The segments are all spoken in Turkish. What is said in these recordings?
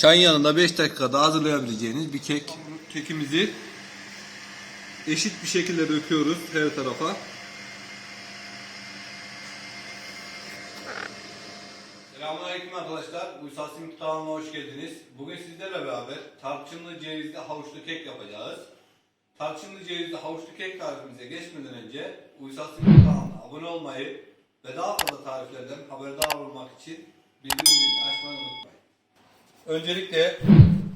Çayın yanında 5 dakikada hazırlayabileceğiniz bir kek. Kekimizi eşit bir şekilde döküyoruz her tarafa. Selamünaleyküm arkadaşlar. Uysal Simit kanalına hoş geldiniz. Bugün sizlerle beraber tarçınlı cevizli havuçlu kek yapacağız. Tarçınlı cevizli havuçlu kek tarifimize geçmeden önce Uysal Simit kanalına abone olmayı ve daha fazla tariflerden haberdar olmak için bildirim zilini açmayı unutmayın. Öncelikle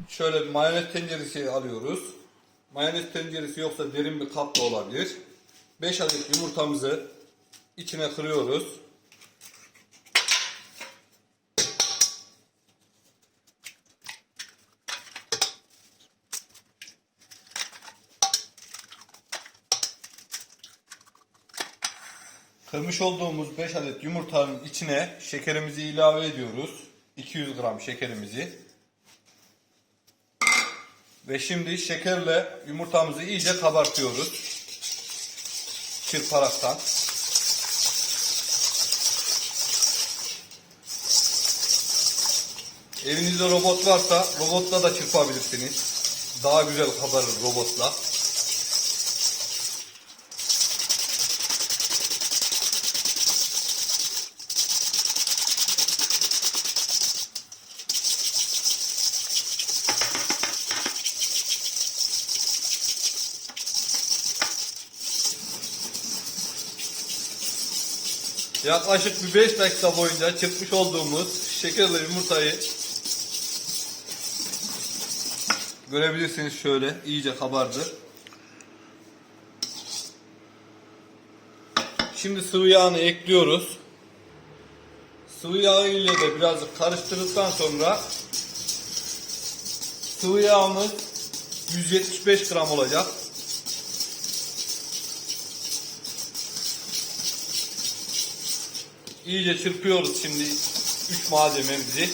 şöyle bir mayonez tenceresi alıyoruz. Mayonez tenceresi yoksa derin bir kap da olabilir. 5 adet yumurtamızı içine kırıyoruz. Kırmış olduğumuz 5 adet yumurtanın içine şekerimizi ilave ediyoruz. 200 gram şekerimizi. Ve şimdi şekerle yumurtamızı iyice kabartıyoruz. Çırparaktan. Evinizde robot varsa robotla da çırpabilirsiniz. Daha güzel kabarır robotla. Yaklaşık bir 5 dakika boyunca çırpmış olduğumuz şekerli yumurtayı görebilirsiniz şöyle iyice kabardı. Şimdi sıvı yağını ekliyoruz. Sıvı yağ ile de birazcık karıştırdıktan sonra sıvı yağımız 175 gram olacak. İyice çırpıyoruz şimdi 3 malzememizi.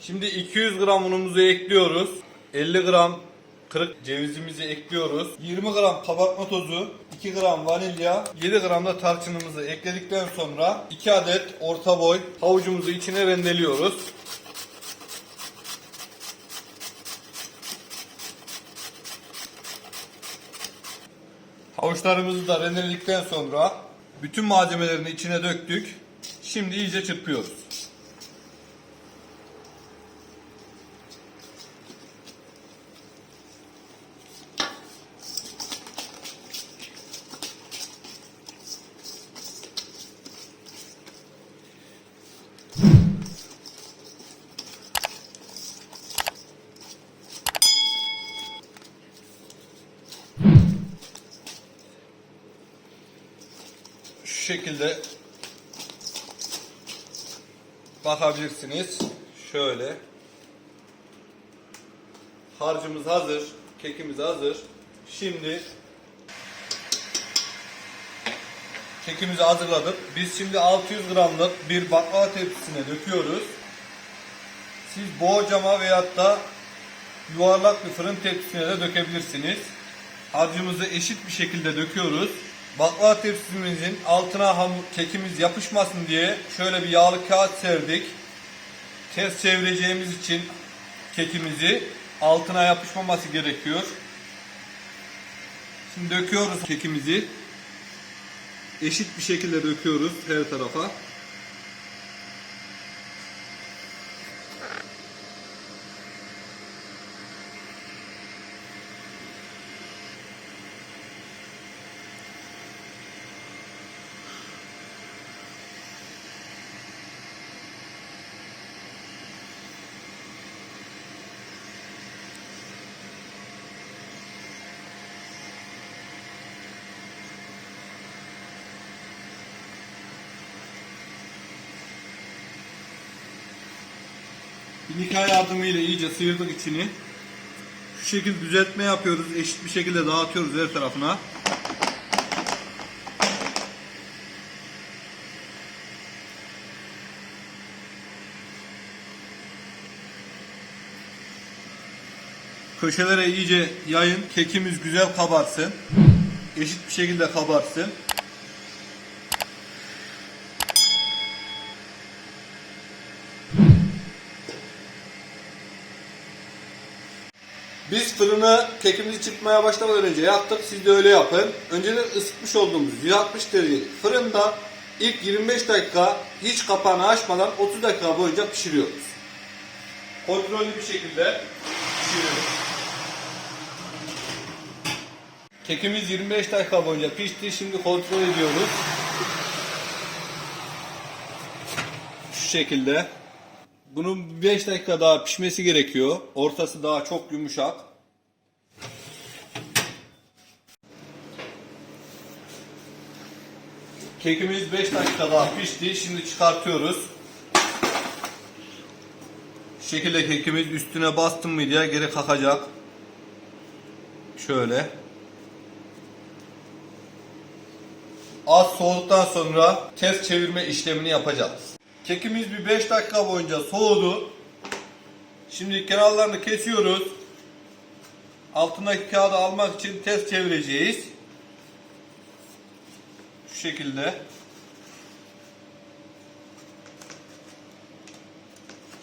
Şimdi 200 gram unumuzu ekliyoruz. 50 gram kırık cevizimizi ekliyoruz. 20 gram kabartma tozu, 2 gram vanilya, 7 gram da tarçınımızı ekledikten sonra 2 adet orta boy havucumuzu içine rendeliyoruz. Havuçlarımızı da rendeledikten sonra bütün malzemelerini içine döktük. Şimdi iyice çırpıyoruz. Şu şekilde bakabilirsiniz. Şöyle. Harcımız hazır. Kekimiz hazır. Şimdi kekimizi hazırladık. Biz şimdi 600 gramlık bir baklava tepsisine döküyoruz. Siz boğacama veyahut da yuvarlak bir fırın tepsisine de dökebilirsiniz. Harcımızı eşit bir şekilde döküyoruz. Baklava tepsimizin altına hamur kekimiz yapışmasın diye şöyle bir yağlı kağıt serdik. Ters çevireceğimiz için kekimizi altına yapışmaması gerekiyor. Şimdi döküyoruz kekimizi. Eşit bir şekilde döküyoruz her tarafa. Nika yardımıyla iyice sıyırdık içini. Şu şekilde düzeltme yapıyoruz. Eşit bir şekilde dağıtıyoruz her tarafına. Köşelere iyice yayın. Kekimiz güzel kabarsın. Eşit bir şekilde kabarsın. Biz fırını kekimizi çıkmaya başlamadan önce yaktık. Siz de öyle yapın. Önceden ısıtmış olduğumuz 160 derecelik fırında ilk 25 dakika hiç kapağını açmadan 30 dakika boyunca pişiriyoruz. Kontrollü bir şekilde pişiriyoruz. Kekimiz 25 dakika boyunca pişti. Şimdi kontrol ediyoruz. Şu şekilde. Bunun 5 dakika daha pişmesi gerekiyor. Ortası daha çok yumuşak. Kekimiz 5 dakika daha pişti. Şimdi çıkartıyoruz. Şu şekilde kekimiz üstüne bastım mı diye geri kalkacak. Şöyle. Az soğuduktan sonra ters çevirme işlemini yapacağız. Kekimiz bir 5 dakika boyunca soğudu. Şimdi kenarlarını kesiyoruz. Altındaki kağıdı almak için ters çevireceğiz. Şu şekilde.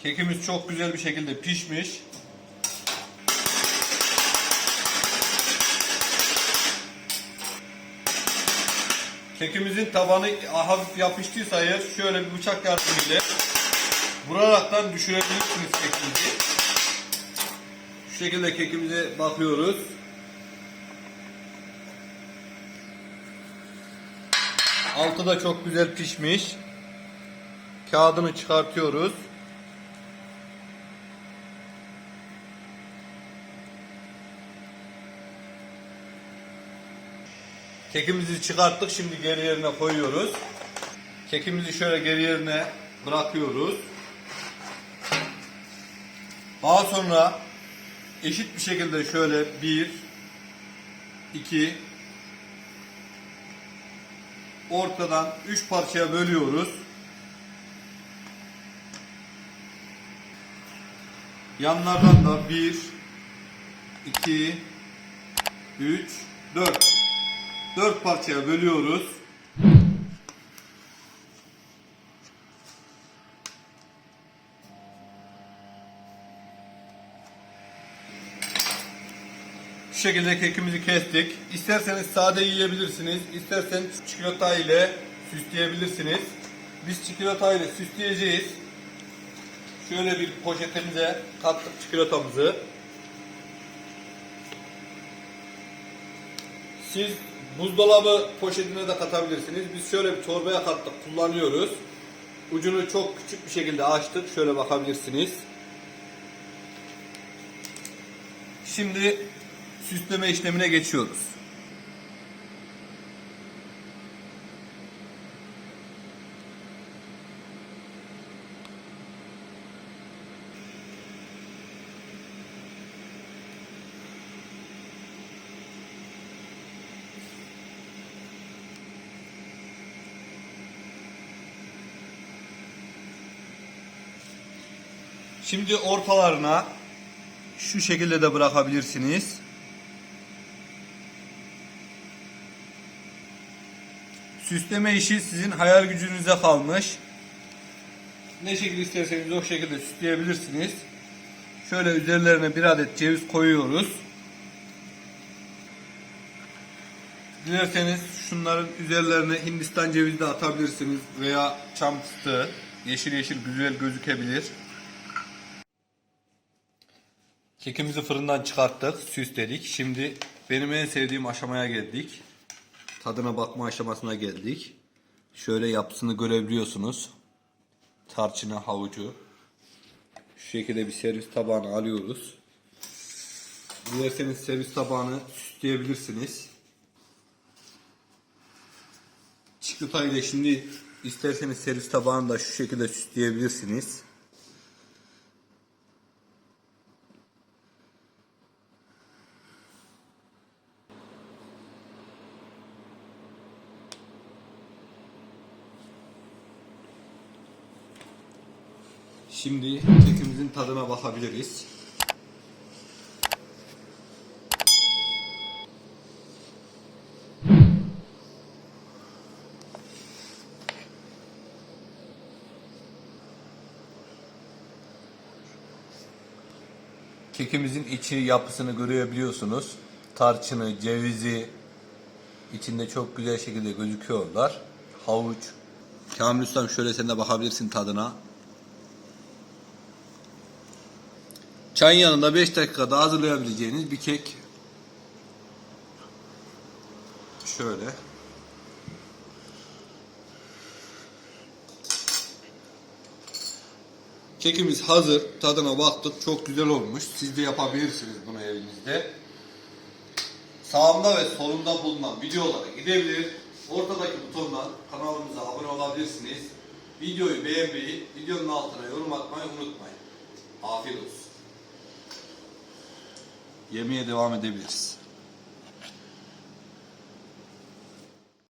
Kekimiz çok güzel bir şekilde pişmiş. Kekimizin tabanı hafif yapıştıysa eğer şöyle bir bıçak yardımıyla vuraraktan düşürebilirsiniz kekimizi. Şu şekilde kekimize bakıyoruz. Altı da çok güzel pişmiş. Kağıdını çıkartıyoruz. Kekimizi çıkarttık. Şimdi geri yerine koyuyoruz. Kekimizi şöyle geri yerine bırakıyoruz. Daha sonra eşit bir şekilde şöyle bir, iki, ortadan üç parçaya bölüyoruz. Yanlardan da bir, iki, üç, dört. Dört parçaya bölüyoruz. Şu şekilde kekimizi kestik. İsterseniz sade yiyebilirsiniz. İsterseniz çikolata ile süsleyebilirsiniz. Biz çikolata ile süsleyeceğiz. Şöyle bir poşetimize kattık çikolatamızı. Siz buzdolabı poşetine de katabilirsiniz. Biz şöyle bir torbaya kattık kullanıyoruz. Ucunu çok küçük bir şekilde açtık. Şöyle bakabilirsiniz. Şimdi süsleme işlemine geçiyoruz. Şimdi ortalarına şu şekilde de bırakabilirsiniz. Süsleme işi sizin hayal gücünüze kalmış. Ne şekilde isterseniz o şekilde süsleyebilirsiniz. Şöyle üzerlerine bir adet ceviz koyuyoruz. Dilerseniz şunların üzerlerine Hindistan cevizi de atabilirsiniz veya çam fıstığı. Yeşil yeşil güzel gözükebilir. Kekimizi fırından çıkarttık, süsledik. Şimdi benim en sevdiğim aşamaya geldik. Tadına bakma aşamasına geldik. Şöyle yapısını görebiliyorsunuz. Tarçını, havucu. Şu şekilde bir servis tabağına alıyoruz. Dilerseniz servis tabağını süsleyebilirsiniz. Çikolatayı da şimdi isterseniz servis tabağını da şu şekilde süsleyebilirsiniz. Şimdi kekimizin tadına bakabiliriz. Kekimizin içi yapısını görebiliyorsunuz. Tarçını, cevizi içinde çok güzel şekilde gözüküyorlar. Havuç. Kamil Ustam şöyle sen de bakabilirsin tadına. Çayın yanında 5 dakikada hazırlayabileceğiniz bir kek. Şöyle. Kekimiz hazır. Tadına baktık. Çok güzel olmuş. Siz de yapabilirsiniz bunu evinizde. Sağımda ve solumda bulunan videolara gidebilir. Ortadaki butondan kanalımıza abone olabilirsiniz. Videoyu beğenmeyi, videonun altına yorum atmayı unutmayın. Afiyet olsun. Yemeğe devam edebiliriz.